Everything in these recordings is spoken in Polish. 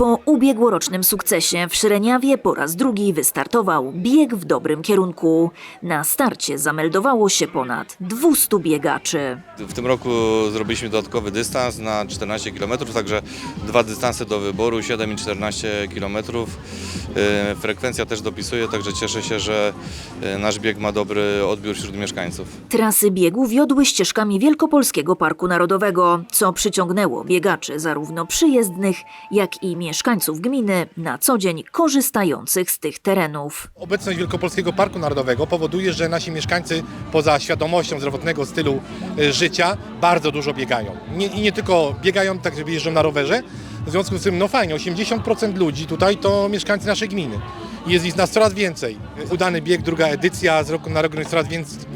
Po ubiegłorocznym sukcesie w Szreniawie po raz drugi wystartował bieg w dobrym kierunku. Na starcie zameldowało się ponad 200 biegaczy. W tym roku zrobiliśmy dodatkowy dystans na 14 km, także dwa dystanse do wyboru, 7 i 14 km. Frekwencja też dopisuje, także cieszę się, że y, nasz bieg ma dobry odbiór wśród mieszkańców. Trasy biegu wiodły ścieżkami Wielkopolskiego Parku Narodowego, co przyciągnęło biegaczy zarówno przyjezdnych, jak i mieszkańców gminy na co dzień korzystających z tych terenów. Obecność Wielkopolskiego Parku Narodowego powoduje, że nasi mieszkańcy poza świadomością zdrowotnego stylu y, życia bardzo dużo biegają. Nie, I nie tylko biegają, tak żeby jeżdżą na rowerze. W związku z tym, no fajnie, 80% ludzi tutaj to mieszkańcy naszej gminy. Jest ich nas coraz więcej. Udany bieg, druga edycja, z roku na rok jest coraz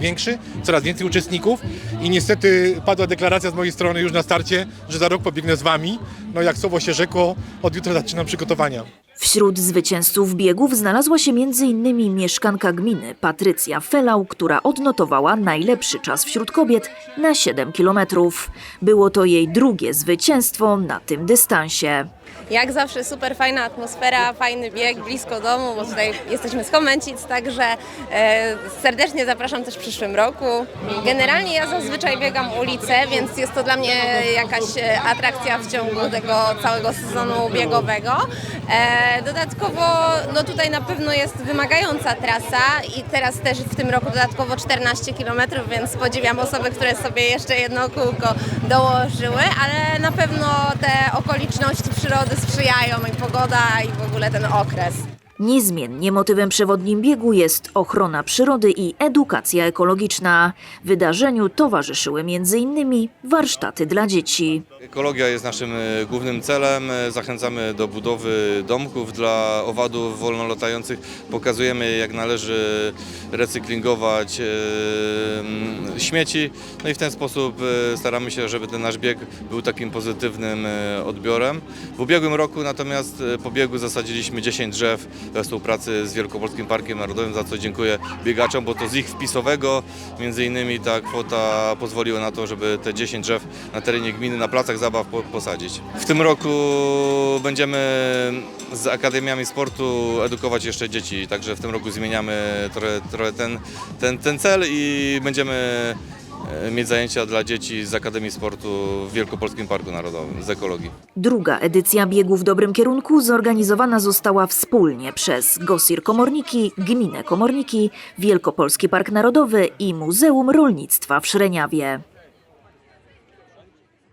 większy, coraz więcej uczestników i niestety padła deklaracja z mojej strony już na starcie, że za rok pobiegnę z Wami. No jak słowo się rzekło, od jutra zaczynam przygotowania. Wśród zwycięzców biegów znalazła się m.in. mieszkanka gminy Patrycja Felał, która odnotowała najlepszy czas wśród kobiet na 7 kilometrów. Było to jej drugie zwycięstwo na tym dystansie. Jak zawsze super fajna atmosfera, fajny bieg blisko domu, bo tutaj jesteśmy z Komęcic, także e, serdecznie zapraszam też w przyszłym roku. Generalnie ja zazwyczaj biegam ulicę, więc jest to dla mnie jakaś e, atrakcja w ciągu tego całego sezonu biegowego. E, dodatkowo no tutaj na pewno jest wymagająca trasa i teraz też w tym roku dodatkowo 14 km, więc podziwiam osoby, które sobie jeszcze jedno kółko dołożyły, ale na pewno te okoliczności przyrody sprzyjają i pogoda i w ogóle ten okres. Niezmiennie motywem przewodnim biegu jest ochrona przyrody i edukacja ekologiczna. Wydarzeniu towarzyszyły m.in. warsztaty dla dzieci. Ekologia jest naszym e, głównym celem. E, Zachęcamy do budowy domków dla owadów wolnolatających. Pokazujemy, jak należy recyklingować e, śmieci. No i w ten sposób staramy się, żeby ten nasz bieg był takim pozytywnym odbiorem. W ubiegłym roku natomiast po biegu zasadziliśmy 10 drzew współpracy z Wielkopolskim Parkiem Narodowym, za co dziękuję biegaczom, bo to z ich wpisowego między innymi ta kwota pozwoliła na to, żeby te 10 drzew na terenie gminy, na placach zabaw po, posadzić. W tym roku będziemy z akademiami sportu edukować jeszcze dzieci, także w tym roku zmieniamy trochę, trochę ten, ten, ten cel i będziemy mieć zajęcia dla dzieci z Akademii Sportu w Wielkopolskim Parku Narodowym z ekologii. Druga edycja biegu w dobrym kierunku zorganizowana została wspólnie przez Gosir Komorniki, Gminę Komorniki, Wielkopolski Park Narodowy i Muzeum Rolnictwa w Szreniawie.